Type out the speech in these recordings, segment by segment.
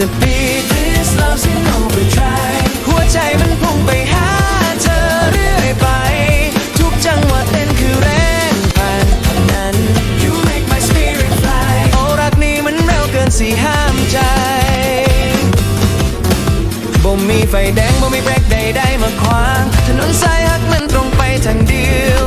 a beat This love's in overdrive หัวใจมันพุ่งไปหาเธอเรื่อยไป ทุกจังหวะเต้นคือแรงผ่านเท่านั้น You make my spirit fly โอ้รักนี้มันเร็วเกินสิห้ามใจ บ่มีไฟแดงบ่มีแบรกใดๆมาขวาง ถนนสายหักมันตรงไปทางเดียว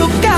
ทุกก้า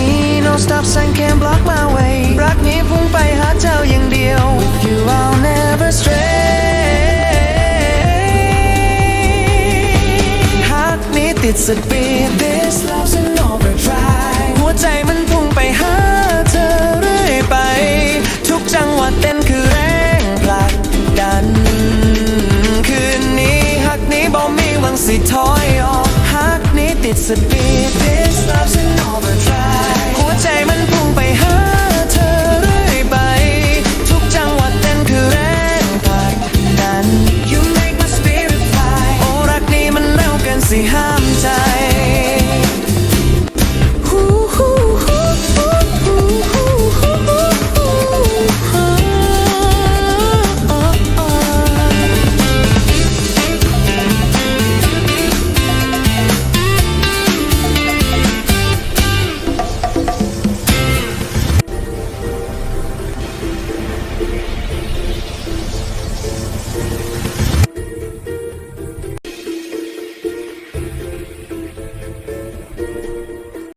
นี้ no stop sign can't block my way รักนี้พุ่งไปหาเจ้าอย่างเดียว with you I'll never stray หักนี้ติดสปีด this love's an overdrive หัวใจมันพุ่งไปหาเธอเรื่อยไป ทุกจังหวะเต้นคือแรงผลักดัน คืนนี้หักนี้บ่มีหวังสิถอยออกหักนี้ติดสปีด this love's an overdrive